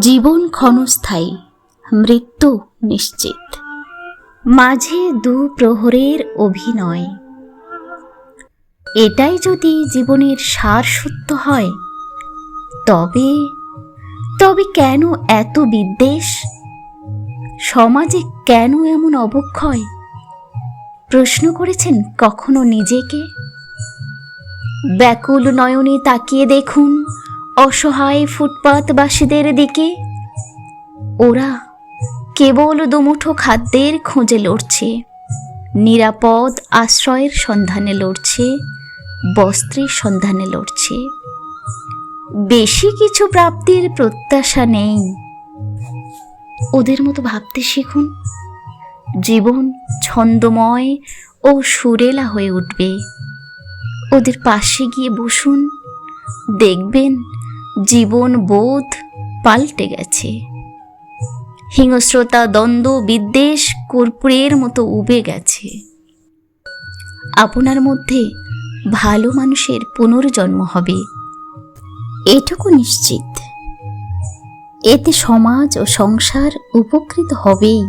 জীবন ক্ষণস্থায়ী মৃত্যু নিশ্চিত মাঝে দু প্রহরের অভিনয়। এটাই যদি জীবনের সার সত্য হয়, তবে তবে কেন এত বিদ্বেষ? সমাজে কেন এমন অবক্ষয়? প্রশ্ন করেছেন কখনো নিজেকে? ব্যাকুল নয়নে তাকিয়ে দেখুন অসহায় ফুটপাতবাসীদের দিকে। ওরা কেবল দুমুঠো খাদ্যের খোঁজে লড়ছে, নিরাপদ আশ্রয়ের সন্ধানে লড়ছে, বস্ত্রের সন্ধানে লড়ছে। বেশি কিছু প্রাপ্তির প্রত্যাশা নেই। ওদের মতো ভাবতে শিখুন। জীবন ছন্দময় ও সুরেলা হয়ে উঠবে। ওদের পাশে গিয়ে বসুন, দেখবেন জীবন বোধ পাল্টে গেছে। হিংস্রতা, দ্বন্দ্ব, বিদ্বেষ কর্পূরের মতো উবে গেছে। আপনার মধ্যে ভালো মানুষের পুনর্জন্ম হবে। এটুকু নিশ্চিত। এতে সমাজ ও সংসার উপকৃত হবেই।